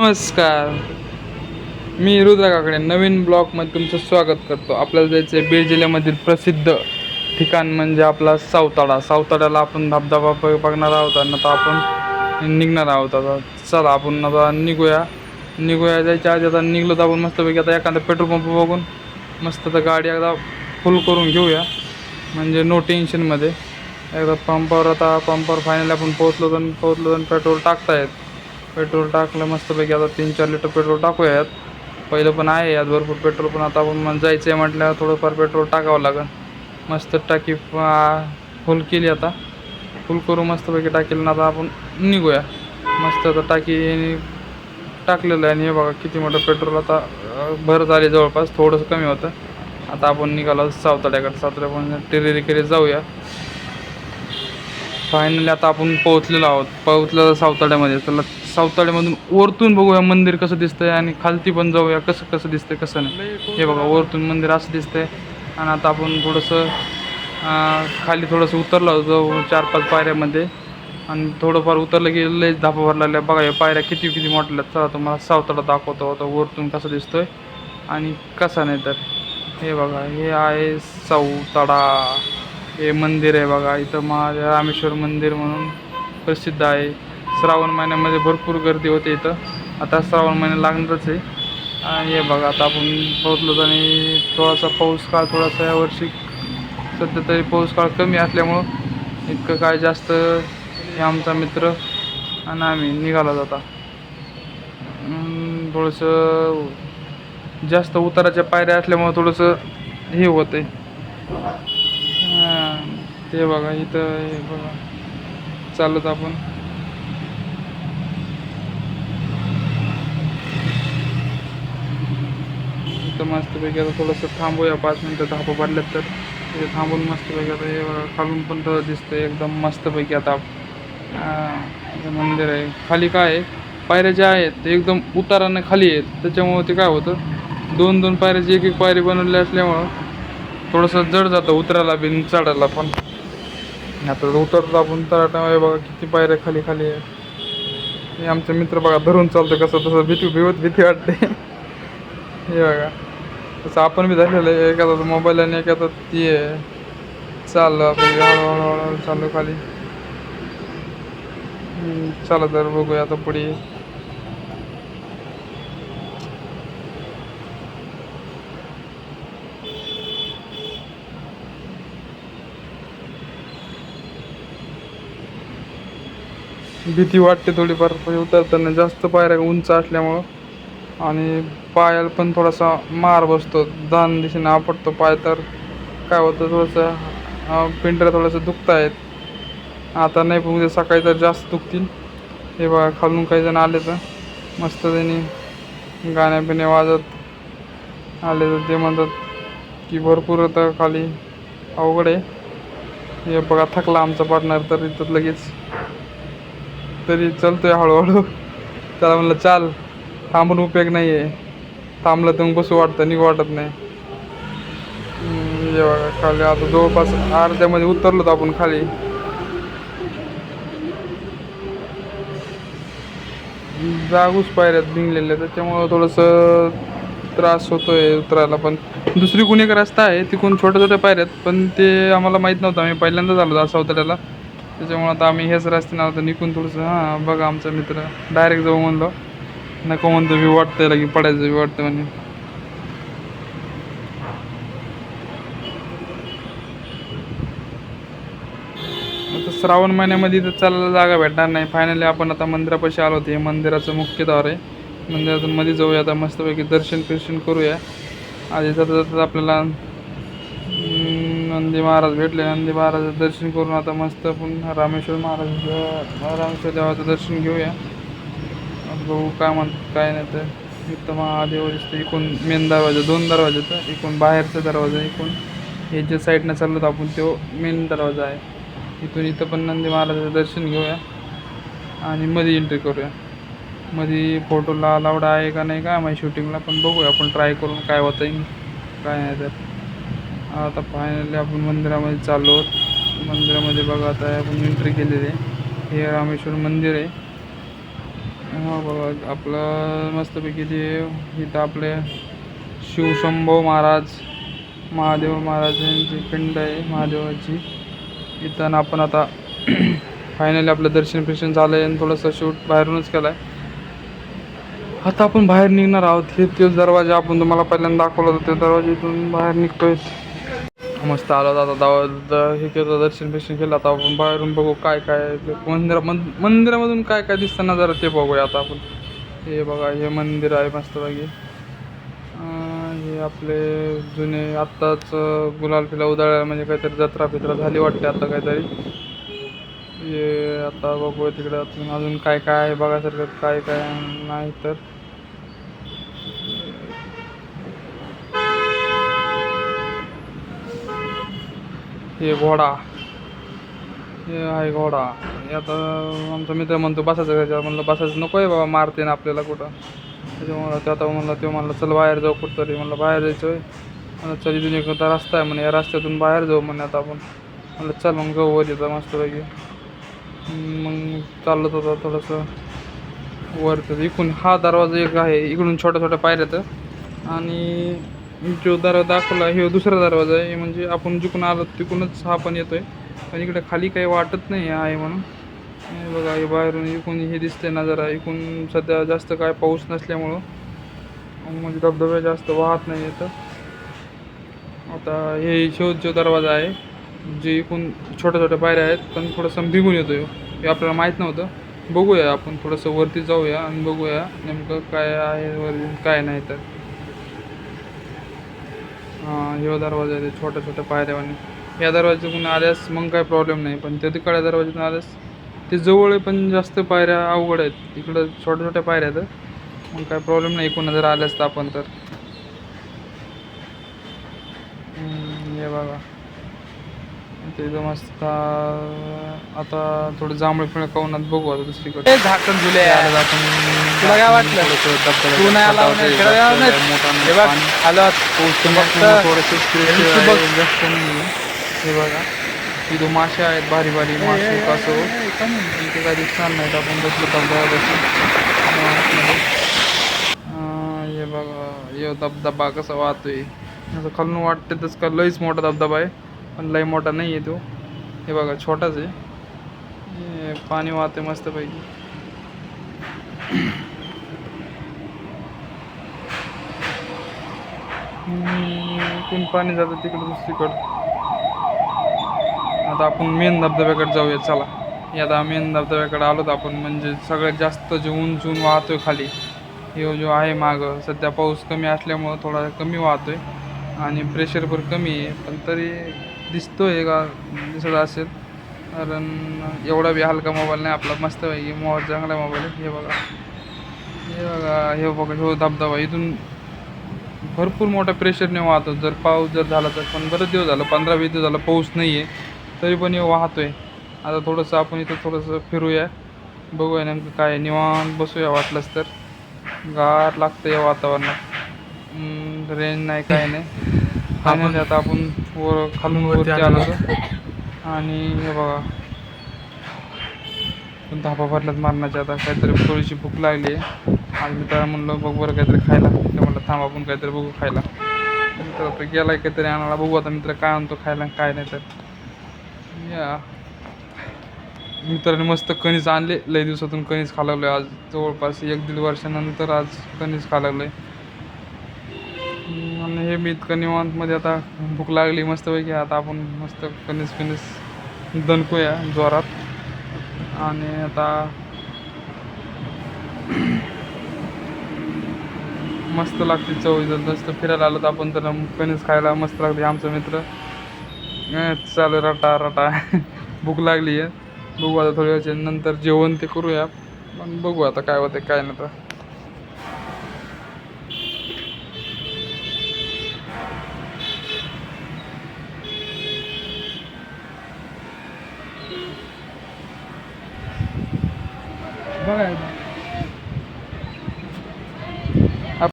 नमस्कार. मी रुद्रा काकडे नवीन ब्लॉगमध्ये तुमचं स्वागत करतो. आपल्याला जायचं आहे बीड जिल्ह्यामधील प्रसिद्ध ठिकाण म्हणजे आपला सावताडा. सावताड्याला आपण धबधबा बघणार आहोत आणि आता आपण निघणार आहोत. आता चला आपण आता निघूया. निघूया जायच्या आधी आता निघलो तर आपण मस्तपैकी आता एखादा पेट्रोल पंप बघून मस्त तर गाडी एकदा फुल करून घेऊया. म्हणजे नो टेन्शनमध्ये एकदा पंपावर आता पंपावर फायनली आपण पोहोचलो तर पोहोचलो तर पेट्रोल टाकतायत. पेट्रोल टाकलं मस्तपैकी आता तीन चार लिटर पेट्रोल टाकूयात. यात पहिलं पण आहे यात भरपूर पेट्रोल पण आता आपण जायचं आहे म्हटल्यावर थोडंफार पेट्रोल टाकावं लागेल मस्त टाकी फुल केली आता. फुल करू मस्तपैकी टाकेल ना आता आपण निघूया. मस्त आता टाकी टाकलेलं आहे आणि हे बघा किती मोठं पेट्रोल आता भर झाले जवळपास थोडंसं कमी होतं. आता आपण निघालो सावताड्याकडे. सावताड्या टेरेरी केरी जाऊया. फायनली आता आपण पोहोचलेलो आहोत. पोहोचलेलो सावताड्यामध्ये. चला सावताळ्यामधून वरतून बघूया मंदिर कसं दिसतंय आणि खालती पण जाऊया कसं कसं दिसतंय कसं नाही. हे बघा वरतून मंदिर असं दिसतंय. आणि आता आपण थोडंसं खाली थोडंसं उतरलं होतो चार पाच पायऱ्यामध्ये. आणि थोडंफार उतरलं की लयच धापा भरला बघा या पायऱ्या किती किती मोठल्या आहेत. चला तुम्हाला सावताळा दाखवतो आता वरतून कसं दिसतोय आणि कसा नाही तर. हे बघा हे आहे सावताडा. हे मंदिर आहे बघा इथं महादेव रामेश्वर मंदिर म्हणून प्रसिद्ध आहे. श्रावण महिन्यामध्ये भरपूर गर्दी होते इथं. आता श्रावण महिना लागणारच आहे. आणि हे बघा आता आपण पोहोचलो आणि थोडासा पाऊस काळ थोडासा यावर्षी सध्या तरी पाऊस काळ कमी असल्यामुळं इतकं काय जास्त हे आमचा मित्र आणि आम्ही निघाला जाता थोडंसं जास्त उताराच्या पायऱ्या असल्यामुळं थोडंसं हे होतं आहे ते बघा इथं हे बघा. चालत आपण. इथं मस्तपैकी आता थोडंसं थांबूया. पाच मिनटं धापा पडल्यात तर. तिथे थांबून मस्तपैकी आता हे बघा खालून पण तर दिसतं एकदम मस्तपैकी आता. मंदिर आहे. खाली काय आहे? पायऱ्या ज्या आहेत ते एकदम उतारानं खाली आहेत. त्याच्यामुळं ते काय होतं? दोन दोन पायऱ्याची एक एक पायरी बनवली असल्यामुळं थोडंसं जड जातं उतरायला बिन चढायला पण. आता उतरतो आपण तराटामध्ये बघा किती पायऱ्या खाली खाली आहेत. हे आमचे मित्र बघा धरून चालतो कसं तसं भीती भिवत भीती वाटते. हे बघा. तसं आपण बी झालेलं आहे. एखादा मोबाईल आणि एखादा ती आहे. चाललं आपण हळूहळू चाललो खाली. चला तर बघूया आता पुढे. भीती वाटते थोडीफार पण उतरताना जास्त पायऱ्या उंच असल्यामुळं. आणि पायाला पण थोडासा मार बसतो. दान दिशेने आपटतो पाय तर काय होतं थोडंसं पिंढऱ्या थोडंसं दुखत आहेत. आता नाही पण उद्या सकाळी तर जास्त दुखतील. हे बघा खालून काही जण आले तर मस्त त्यांनी गाण्या वाजत आले तर ते म्हणतात की भरपूर आता खाली अवघड आहे. हे बघा थकला आमचा पार्टनर तर इथं लगेच. तरी चलतोय हळूहळू. त्याला म्हणलं चाल. थांबून उपयोग नाही आहे थांबलं तर मग बसू वाटतं निघू वाटत नाही. जेव्हा खाली आता जवळपास अर्ध्यामध्ये उतरलो तर आपण खाली. जागूच पायऱ्यात भिंगलेल्या त्याच्यामुळं थोडंसं त्रास होतोय उतरायला. पण दुसरी कुणी एक रस्ता आहे तिकडून छोट्या छोट्या पायऱ्यात पण ते आम्हाला माहीत नव्हतं. आम्ही पहिल्यांदाच आलो असं त्याला. त्याच्यामुळं आता आम्ही हेच रस्त्यानं आता निघून थोडंसं हां बघा आमचा मित्र. डायरेक्ट जाऊ म्हणलो. नको म्हणतो मी वाटतंय लगे पडायचं बी वाटतं म्हणे. आता श्रावण महिन्यामध्ये तर चालायला जागा भेटणार नाही. फायनली आपण आता मंदिरापाशी आलो होते. हे मंदिराचं मुख्य द्वार आहे. मंदिरातून मध्ये जाऊया आता मस्तपैकी दर्शन फिर्शन करूया. आधी जाता जाता आपल्याला नंदी महाराज भेटले. नंदी महाराजाचं दर्शन करून आता मस्त आपण रामेश्वर महाराज रामेश्वर देवाचं दर्शन घेऊया. बघू काय म्हणतात काय नाही तर. इथं महादेव दिसतं इकून मेन दरवाजा दोन दरवाजा तर. इकून बाहेरचा दरवाजा इकून हे जे साईडनं चाललो तर आपण तो मेन दरवाजा आहे. इथून इथं पण नंदी महाराजाचं दर्शन घेऊया. आणि मध्ये एंट्री करूया. मध्ये फोटोला अलाउड आहे का नाही काय माहिती शूटिंगला पण बघूया. आपण ट्राय करून काय होतं आहे काय नाही तर. आता फायनली आपण मंदिरामध्ये चाललो आहोत मंदिरामध्ये बघा आता आपण एंट्री केलेली आहे. हे रामेश्वर मंदिर आहे. हा बघा आपलं मस्तपैकी ते इथं आपले शिवशंभो महाराज महादेव महाराजांची पिंड आहे महादेवाची. इथं आपण आता फायनली आपलं दर्शन फिर्शन झालं आहे आणि थोडंसं शूट बाहेरूनच केलं आहे आता आपण बाहेर निघणार आहोत. हे तेच दरवाजा आपण तुम्हाला पहिल्यांदा दाखवला होता ते दरवाजा इथून बाहेर निघतोय. मस्त आलो आता दावा हे केलं दर्शन बिर्शन केलं. आता आपण बाहेरून बघू काय काय ते मंदिरा मंदिरामधून काय काय दिसतं जरा ते बघूया आता आपण. हे बघा हे मंदिर आहे मस्तपैकी हे आपले जुने आत्ताच गुलाल फिला उधळल्या म्हणजे काहीतरी जत्रा फित्रा झाली वाटते आता काहीतरी. हे आता बघूया तिकडे अजून अजून काय काय आहे बघायसारखं काय काय नाही तर. हे घोडा. हे आहे घोडा. हे आता आमचा मित्र म्हणतो बसायचं घरच्या म्हणलं बसायचं. नको आहे बाबा मारते ना आपल्याला कुठं. त्याच्यामुळं ते आता म्हणलं तो म्हणलं चल बाहेर जाऊ कुठंतरी. म्हणलं बाहेर जायचं आहे म्हणलं चल इथून एक रस्ता आहे म्हणे. या रस्त्यातून बाहेर जाऊ म्हणे आता आपण. म्हणलं चल मग जाऊ वर येतं मस्तपैकी. मग चालत होता थोडंसं वर तर इकडून हा दरवाजा एक आहे इकडून छोट्या छोट्या पायऱ्यात आणि जो दरवाजा दाखवला हे दुसरा दरवाजा आहे. म्हणजे आपण जिकून आलो तिकूनच हा पण येतोय. पण इकडे खाली काही वाटत नाही आहे म्हणून. बघा हे बाहेरून इकून हे दिसते ना जरा इकडून सध्या जास्त काय पाऊस नसल्यामुळं. म्हणजे धबधबे जास्त वाहत नाही येतं आता हे शोध जो दरवाजा आहे. जे इकून छोट्या छोट्या पायऱ्या आहेत पण थोडंसं भिगून येतो हे आपल्याला माहीत नव्हतं. बघूया आपण. थोडंसं वरती जाऊया आणि बघूया नेमकं काय आहे वर काय नाही तर. ह्यो दरवाजा आहे छोट्या छोट्या पायऱ्यावानी. या दरवाज्यातून आल्यास मग काय प्रॉब्लेम नाही पण त्या तिकडल्या दरवाज्यातून आल्यास ते जवळ आहे पण जास्त पायऱ्या अवघड आहेत. इकडं छोट्या छोट्या पायऱ्या आहेत. मग काय प्रॉब्लेम नाही इकडून जर आल्यास तर आपण तर. हे बघा. ते एकदम मस्त आता थोडं जांभळे पिळे कवनात बघू आता दुसरीकडे. झाकण झुले तुला काय वाटलं? हे बघ हे इथं मासे आहेत भारी भारी मासे कसं इथे काय दिसणार नाहीत आपण बसलो धबधब्यापाशी हे बघा. हे धबधबा कसा वाहतोय. असं खालून वाटते तसं का लईच मोठा धबधबा आहे. पण लई मोठा नाही आहे तो. हे बघा छोटाच आहे. पाणी वाहते मस्तपैकी. इथून पाणी जातं तिकडं दुसरीकडं. आता आपण मेन धबधब्याकडे जाऊया चला. आता मेन धबधब्याकडे आलोत आपण म्हणजे सगळ्यात जास्त जे उंच ऊन वाहतोय खाली हे जो आहे मागं सध्या पाऊस कमी असल्यामुळं थोडा कमी वाहतोय. आणि प्रेशर पण कमी आहे पण तरी दिसतो आहे का? दिसत असेल. कारण एवढा बी हलका मोबाईल नाही आपला मस्त आहे मोबाईल चांगला मोबाईल आहे. हे बघा. हे बघा हे बघा हो धबधबा. इथून भरपूर मोठ्या प्रेशरने वाहतो. जर पाऊस जर झाला तर. पण बरं दिवस झालं पंधरा वीस दिवस झालं पाऊस नाही आहे तरी पण हे आहे आता थोडंसं आपण इथं थोडंसं फिरूया. बघूया नेमकं काय निवांत बसूया वाटलंच तर. गार लागतं या वातावरणात. रेंज नाही काय नाही. फायनली आता आपण वर खालून वरती आलो. आणि हे बघा. पण धापा भरल्यात मारण्याच्या आता. काहीतरी थोडीशी भूक लागली आहे. आज मी त्याला म्हणलं बघ बरं काहीतरी खायला. ते म्हणलं थांब आपण काहीतरी बघू खायला. मित्र आता गेलाय काहीतरी आणायला. बघू आता मित्र काय आणतो खायला आणि काय नाही तर. या. मित्राने मस्त कणीस आणले. लई दिवसातून कणीस खालावलं आज जवळपास एक दीड वर्षानंतर आज कणीस खालावलं आणि हे मी इतकं निवांतमध्ये आता भूक लागली मस्तपैकी. आता आपण मस्त कणीस कणीस दणकूया जोरात. आणि आता मस्त लागते चव. जर जास्त फिरायला आलो तर आपण तर कणीस खायला मस्त लागते आमचा मित्र. चालू रटा रटा. भूक लागली आहे. बघू आता थोड्या वेळच्या नंतर जेवण ते करूया. पण बघू आता काय होते काय नाही तर बघा